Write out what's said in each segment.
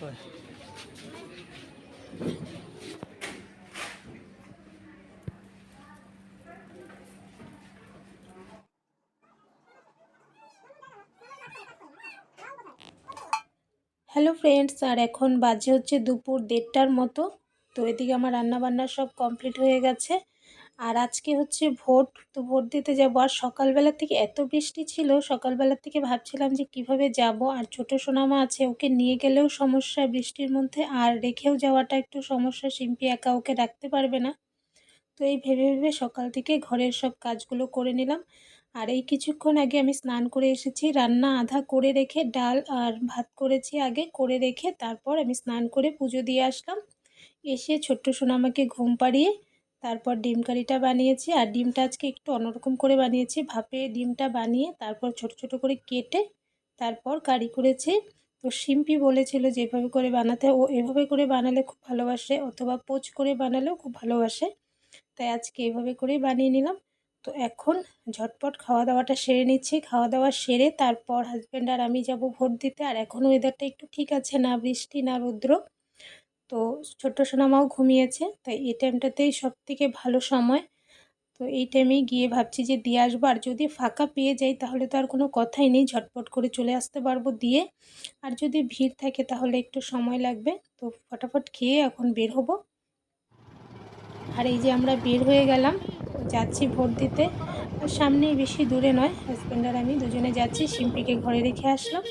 কয় hello friends আর এখন বাজে হচ্ছে দুপুর দেড়টার মতো, তো এদিকে আমার রান্না বান্না সব কমপ্লিট হয়ে গেছে। আর আজকে হচ্ছে ভোট, তো ভোট দিতে যাব। আর সকালবেলা থেকে এত বৃষ্টি ছিল সকালবেলা থেকে ভাবছিলাম যে কীভাবে যাব। আর ছোটো সোনামা আছে, ওকে নিয়ে গেলেও সমস্যা বৃষ্টির মধ্যে। আর রেখেও যাওয়াটা একটু সমস্যা সিম্পি একা ওকে রাখতে পারবে না। তো এই ভেবে ভেবে সকাল থেকে ঘরের সব কাজগুলো করে নিলাম। আর এই কিছুক্ষণ আগে আমি স্নান করে এসেছি, রান্না আধা করে রেখে, ডাল আর ভাত করেছি আগে, করে রেখে তারপর আমি স্নান করে পুজো দিয়ে আসলাম। এসে ছোট্ট সোনামাকে ঘুম পাড়িয়ে তারপর ডিম কারিটা বানিয়েছি, আর ডিমটা আজকে একটু অন্যরকম করে বানিয়েছি। ভাপে ডিমটা বানিয়ে তারপর ছোট ছোট করে কেটে তারপর কারি করেছি। তো শিম্পি বলেছিল যেভাবে করে বানাতে, ও এভাবে করে বানালে খুব ভালোবাসে, অথবা পোচ করে বানালেও খুব ভালোবাসে। তাই আজকে এভাবে করেই বানিয়ে নিলাম। তো এখন ঝটপট খাওয়া দাওয়াটা সেরে নিচ্ছি। খাওয়া দাওয়া সেরে তারপর হাজব্যান্ড আর আমি যাব ভোট দিতে, আর এখন ওয়েদারটা একটু ঠিক আছে, না বৃষ্টি, না রৌদ্র। তো ছোট্ট সোনামাও ঘুমিয়েছে তাই এই টাইমটাতেই সব থেকে ভালো সময়। তো এই টাইমেই গিয়ে ভাবছি যে দিয়ে আসব, আর যদি ফাঁকা পেয়ে যাই তাহলে তো আর কোনো কথাই নেই, ঝটপট করে চলে আসতে পারব দিয়ে। আর যদি ভিড় থাকে তাহলে একটু সময় লাগবে, তো ফটাফট খেয়ে এখন বের হব। আর এই যে আমরা বের হয়ে গেলাম, যাচ্ছি ভোট দিতে। আর সামনেই বেশি দূরে নয় হাজব্যান্ড আর আমি দুজনে যাচ্ছি, শিম্পিকে ঘরে রেখে আসলাম।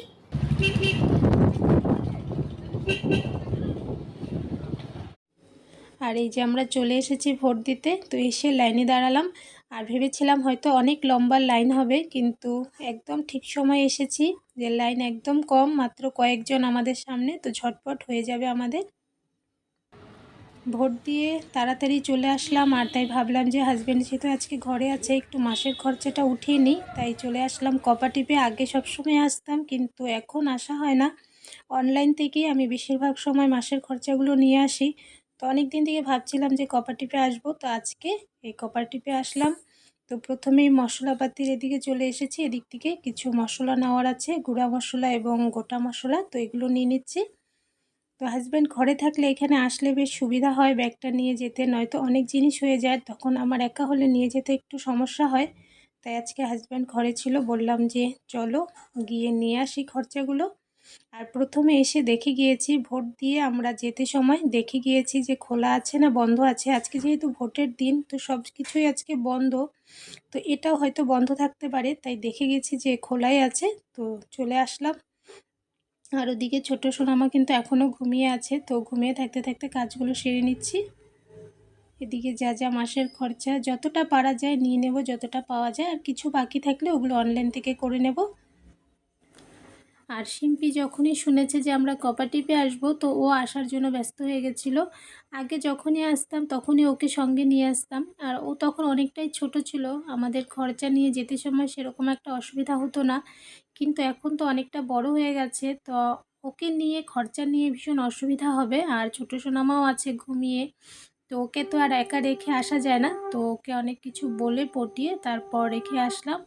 আর এই যে আমরা চলে এসেছি ভোট দিতে, তো এসে লাইনে দাঁড়ালাম। আর ভেবেছিলাম হয়তো অনেক লম্বা লাইন হবে, কিন্তু একদম ঠিক সময় এসেছি যে লাইন একদম কম, মাত্র কয়েকজন আমাদের সামনে, তো ঝটপট হয়ে যাবে আমাদের। ভোট দিয়ে তাড়াতাড়ি চলে আসলাম, আর তাই ভাবলাম যে হাজব্যান্ড যেহেতু আজকে ঘরে আছে, একটু মাসের খরচাটা উঠিয়ে নিই, তাই চলে আসলাম কপা টিপে আগে সবসময় আসতাম, কিন্তু এখন আসা হয় না। অনলাইন থেকেই আমি বেশিরভাগ সময় মাসের খরচাগুলো নিয়ে আসি। তো অনেক দিন থেকে ভাবছিলাম যে কপার টিপে আসব, তো আজকে এই কপার টিপে আসলাম। তো প্রথমেই মশলাপাতির এদিকে চলে এসেছি, এদিক থেকে কিছু মশলা নেওয়ার আছে, গুঁড়া মশলা এবং গোটা মশলা, তো এগুলো নিয়ে নিচ্ছি। তো হাজব্যান্ড ঘরে থাকলে এখানে আসলে বেশ সুবিধা হয়, ব্যাগটা নিয়ে যেতে, নয়তো অনেক জিনিস হয়ে যায়, তখন আমার একা হলে নিয়ে যেতে একটু সমস্যা হয়। তাই আজকে হাজব্যান্ড ঘরে ছিল, বললাম যে চলো গিয়ে নিয়ে আসি খরচাগুলো। আর প্রথমে এসে দেখে গিয়েছি, ভোট দিয়ে আমরা যেতে সময় দেখে গিয়েছি যে খোলা আছে না, বন্ধ আছে। আজকে যেহেতু ভোটের দিন, তো সব কিছুই আজকে বন্ধ। তো এটাও হয়তো বন্ধ থাকতে পারে, তাই দেখে গেছি যে খোলাই আছে। তো চলে আসলাম। আর ওদিকে ছোটো সোনামা কিন্তু এখনও ঘুমিয়ে আছে। তো ঘুমিয়ে থাকতে থাকতে কাজগুলো সেরে নিচ্ছি। এদিকে যা যা মাসের খরচা, যতটা পারা যায় নিয়ে নেব, যতটা পাওয়া যায়। আর কিছু বাকি থাকলে ওগুলো অনলাইন থেকে করে নেব। আর শিম্পি যখনই শুনেছে যে আমরা কপাটিপে আসব, তো ও আসার জন্য ব্যস্ত হয়ে গেছিল। আগে যখনই আসতাম তখনই ওকে সঙ্গে নিয়ে আসতাম। আর ও তখন অনেকটাই ছোট ছিল। আমাদের খরচা নিয়ে যেতে সময় সেরকম একটা অসুবিধা হতো না। কিন্তু এখন তো অনেকটা বড় হয়ে গেছে। তো ওকে নিয়ে খরচা নিয়ে ভীষণ অসুবিধা হবে। আর ছোটো সোনামাও আছে ঘুমিয়ে। তো ওকে তো আর একা রেখে আসা যায় না। তো ওকে অনেক কিছু বলে পটিয়ে তারপর রেখে আসলাম।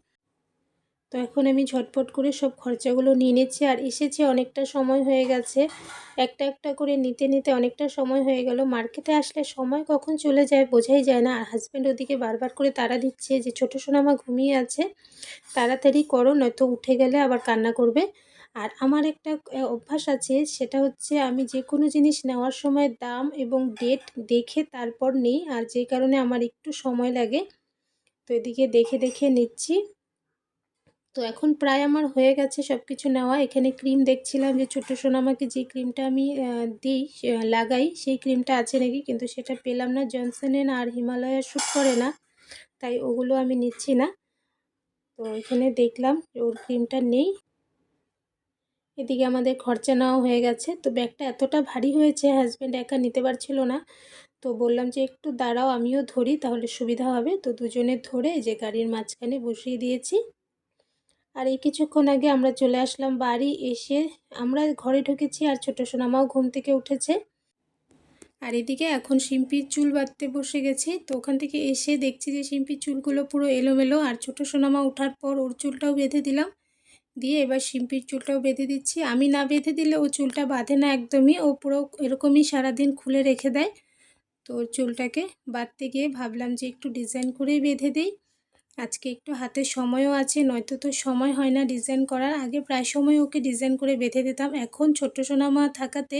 তো এখন আমি ঝটপট করে সব খরচাগুলো নিয়ে নিচ্ছি আর এসেছে অনেকটা সময় হয়ে গেছে। একটা একটা করে নিতে নিতে অনেকটা সময় হয়ে গেল। মার্কেটে আসলে সময় কখন চলে যায় বোঝাই যায় না। আর হাজব্যান্ড ওদিকে বারবার করে তাড়া দিচ্ছে যে, ছোটো সোনামা ঘুমিয়ে আছে, তাড়াতাড়ি করো, নয়তো উঠে গেলে আবার কান্না করবে। আর আমার একটা অভ্যাস আছে, সেটা হচ্ছে আমি যে কোনো জিনিস নেওয়ার সময় দাম এবং ডেট দেখে তারপর নিই। আর যে কারণে আমার একটু সময় লাগে, তো এদিকে দেখে দেখে নিচ্ছি। তো এখন প্রায় আমার হয়ে গেছে সব কিছু নেওয়া। এখানে ক্রিম দেখছিলাম যে ছোটো সোনামাকে যে ক্রিমটা আমি দিই লাগাই, সেই ক্রিমটা আছে নাকি? কিন্তু সেটা পেলাম না। জনসনের আর হিমালয়ের শ্যুট করে না। তাই ওগুলো আমি নিচ্ছি না। তো এখানে দেখলাম ওর ক্রিমটা নেই। এদিকে আমাদের খরচা নেওয়া হয়ে গেছে। তো ব্যাগটা এতটা ভারী হয়েছে হাজব্যান্ড একা নিতে পারছিল না। তো বললাম যে একটু দাঁড়াও, আমিও ধরি, তাহলে সুবিধা হবে। তো দুজনে ধরে যে গাড়ির মাঝখানে বসিয়ে দিয়েছি। আর এই কিছুক্ষণ আগে আমরা চলে আসলাম বাড়ি, এসে আমরা ঘরে ঢুকেছি আর ছোটো সোনামাও ঘুম থেকে উঠেছে। আর এদিকে এখন শিম্পির চুল বাঁধতে বসে গেছি। তো ওখান থেকে এসে দেখছি যে শিম্পির চুলগুলো পুরো এলোমেলো। আর ছোটো সোনামা ওঠার পর ওর চুলটাও বেঁধে দিলাম। দিয়ে এবার শিম্পির চুলটাও বেঁধে দিচ্ছি। আমি না বেঁধে দিলে ও চুলটা বাঁধে না একদমই। ও পুরো এরকমই সারাদিন খুলে রেখে দেয়। তো ওর চুলটাকে বাঁধতে গিয়ে ভাবলাম যে একটু ডিজাইন করেই বেঁধে দিই। আজকে একটু হাতে সময়ও আছে, নয়তো তো সময় হয় না ডিজাইন করার। আগে প্রায় সময় ওকে ডিজাইন করে বেঁধে দিতাম। এখন ছোট্ট সোনামা থাকাতে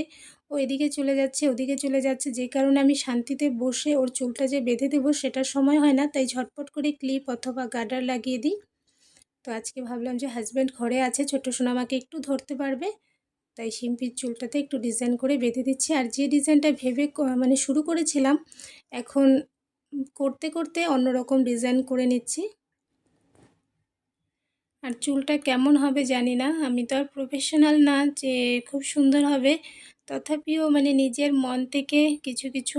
ও এদিকে চলে যাচ্ছে, ওদিকে চলে যাচ্ছে। যে কারণে আমি শান্তিতে বসে ওর চুলটা যে বেঁধে দেবো সেটার সময় হয় না, তাই ঝটপট করে ক্লিপ অথবা গার্ডার লাগিয়ে দিই। তো আজকে ভাবলাম যে হাজব্যান্ড ঘরে আছে, ছোট্ট সোনামাকে একটু ধরতে পারবে। তাই শিম্পির চুলটাতে একটু ডিজাইন করে বেঁধে দিচ্ছি। আর যে ডিজাইনটা ভেবে মানে শুরু করেছিলাম, এখন করতে করতে অন্যরকম ডিজাইন করে নিচ্ছি। আর চুলটা কেমন হবে জানি না। আমি তো আর প্রফেশনাল না যে খুব সুন্দর হবে। তথাপিও মানে নিজের মন থেকে কিছু কিছু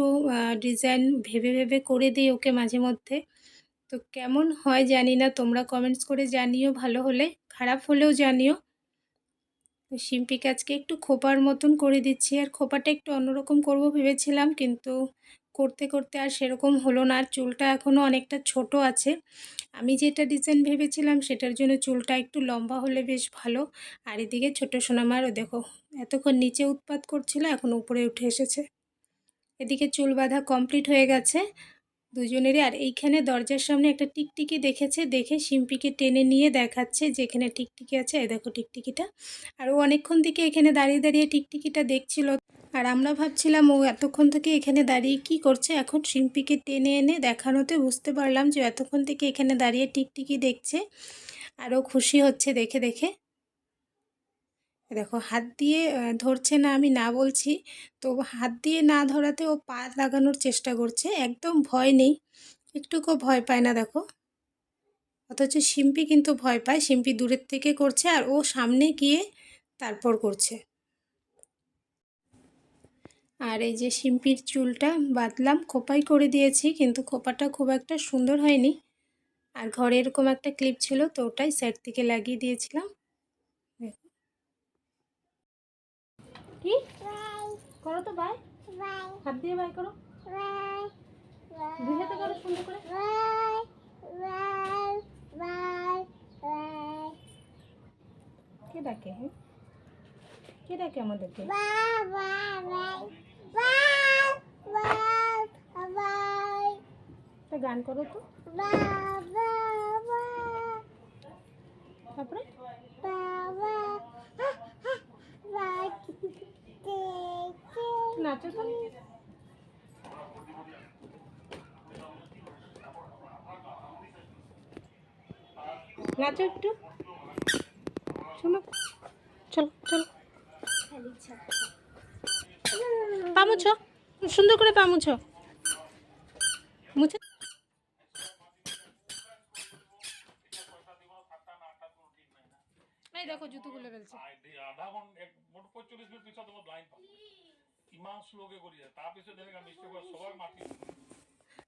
ডিজাইন ভেবে ভেবে করে দিই ওকে মাঝে মধ্যে। তো কেমন হয় জানি না। তোমরা কমেন্টস করে জানিও ভালো হলে, খারাপ হলেও জানিও। তো শিম্পিকে আজকে একটু খোপার মতন করে দিচ্ছি। আর খোপাটা একটু অন্যরকম করব ভেবেছিলাম, কিন্তু করতে করতে আর সেরকম হলো না। আর চুলটা এখনও অনেকটা ছোট আছে। আমি যেটা ডিজাইন ভেবেছিলাম সেটার জন্য চুলটা একটু লম্বা হলে বেশ ভালো। আর এদিকে ছোটো সোনামারও দেখো, এতক্ষণ নিচে উৎপাত করছিল, এখন উপরে উঠে এসেছে। এদিকে চুল বাঁধা কমপ্লিট হয়ে গেছে। দুজনেরই। আর এইখানে দরজার সামনে একটা টিকটিকি দেখেছে, দেখে শিম্পিকে টেনে নিয়ে দেখাচ্ছে যে এখানে টিকটিকি আছে। এই দেখো টিকটিকিটা। আর ও অনেকক্ষণ থেকে এখানে দাঁড়িয়ে দাঁড়িয়ে টিকটিকিটা দেখছিল। আর আমরা ভাবছিলাম ও এতক্ষণ থেকে এখানে দাঁড়িয়ে কি করছে? এখন শিম্পিকে টেনে এনে দেখানোতে বুঝতে পারলাম যে এতক্ষণ থেকে এখানে দাঁড়িয়ে টিকটিকি দেখছে। আরও খুশি হচ্ছে দেখে দেখে। দেখো হাত দিয়ে ধরছে না আমি না বলছি তো হাত দিয়ে না ধরাতে ও পা লাগানোর চেষ্টা করছে, একদম ভয় নেই। একটুকু ভয় পায় না দেখো। অথচ শিম্পি কিন্তু ভয় পায়, শিম্পি দূরের থেকে করছে আর ও সামনে গিয়ে তারপর করছে। আর এই যে শিম্পির চুলটা বাঁধলাম খোপাই করে দিয়েছি, কিন্তু খোপাটা খুব একটা সুন্দর হয়নি। আর ঘরে এরকম একটা ক্লিপ ছিল, তো ওটাই সাইড থেকে লাগিয়ে দিয়েছিলাম কি করো তো বাই। হাত দিয়ে বাই করো। দুই হাতে করো সুন্দর করে। কে ডাকে? হ্যাঁ কে ডাকে আমাদেরকে? একটা গান করো তো। তারপরে? নাচো তো নাচো একটু। শোনো। চলো চলো। পামুছো? সুন্দর করে পা মুছো এই দেখো জুতো খুলে ফেলছে আধা ঘণ্টা এক মোট পঁয়তাল্লিশ মিনিট পিছত তোমার লাইন ইমান শ্ল'কে কৰি যায় তাৰপিছত যেনেকৈ মিষ্টেক হয় মাটি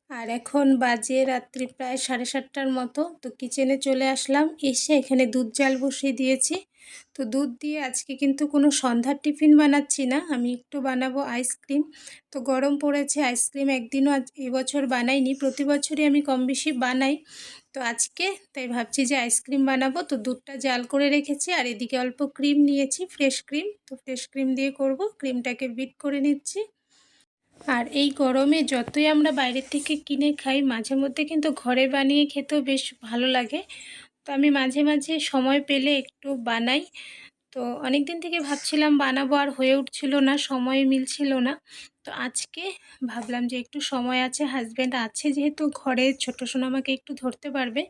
আর এখন বাজে রাত্রি প্রায় সাড়ে সাতটার মতো। তো কিচেনে চলে আসলাম, এসে এখানে দুধ জাল বসিয়ে দিয়েছি। তো দুধ দিয়ে আজকে কিন্তু কোনো সন্ধ্যার টিফিন বানাচ্ছি না, আমি একটু বানাবো আইসক্রিম তো গরম পড়েছে আইসক্রিম একদিনও এবছর বানাইনি, প্রতি বছরই আমি কম বেশি বানাই। তো আজকে তাই ভাবছি যে আইসক্রিম বানাবো। তো দুধটা জাল করে রেখেছি আর এদিকে অল্প ক্রিম নিয়েছি ফ্রেশ ক্রিম তো ফ্রেশ ক্রিম দিয়ে করব ক্রিমটাকে বিট করে নিচ্ছি। আর এই গরমে যতই আমরা বাইরের থেকে কিনে খাই, মাঝে মধ্যে কিন্তু ঘরে বানিয়ে খেতেও বেশ ভালো লাগে। তো আমি মাঝে মাঝে সময় পেলে একটু বানাই। তো অনেক দিন থেকে ভাবছিলাম বানাবো, আর হয়ে উঠছিল না, সময় মিলছিল না। তো আজকে ভাবলাম যে একটু সময় আছে হাজব্যান্ড আছে যেহেতু, ঘরে ছোটো সোনামাকে একটু ধরতে পারবে।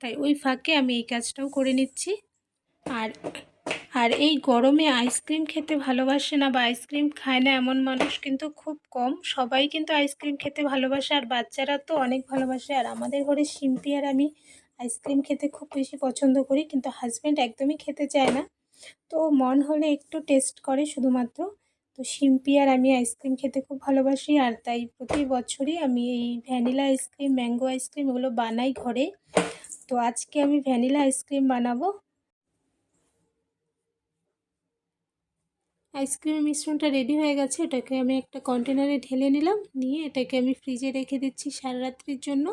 তাই ওই ফাঁকে আমি এই কাজটাও করে নিচ্ছি। আর আর এই গরমে আইসক্রিম খেতে ভালোবাসে না বা আইসক্রিম খায় না এমন মানুষ কিন্তু খুব কম। সবাই কিন্তু আইসক্রিম খেতে ভালোবাসে আর বাচ্চারা তো অনেক ভালোবাসে। আর আমাদের ঘরে শিম্পি আর আমি আইসক্রিম খেতে খুব বেশি পছন্দ করি কিন্তু হাজব্যান্ড একদমই খেতে চায় না। তো মন হলে একটু টেস্ট করে শুধুমাত্র। তো শিম্পি আর আমি আইসক্রিম খেতে খুব ভালোবাসি আর তাই প্রতি বছরই আমি এই ভ্যানিলা আইসক্রিম, ম্যাঙ্গো আইসক্রিম এগুলো বানাই ঘরে। তো আজকে আমি ভ্যানিলা আইসক্রিম বানাবো। আইসক্রিমের মিশ্রণটা রেডি হয়ে গেছে, এটাকে আমি একটা কন্টেনারে ঢেলে নিলাম, নিয়ে এটাকে আমি ফ্রিজে রেখে দিচ্ছি সারা রাত্রির জন্য।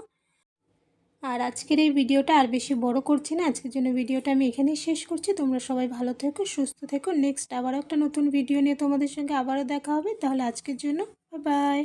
আর আজকের এই ভিডিওটা আর বেশি বড় করছি না, আজকের জন্য ভিডিওটা আমি এখানেই শেষ করছি। তোমরা সবাই ভালো থেকো, সুস্থ থেকো। নেক্সট আবারও একটা নতুন ভিডিও নিয়ে তোমাদের সঙ্গে আবারও দেখা হবে, তাহলে আজকের জন্য বাই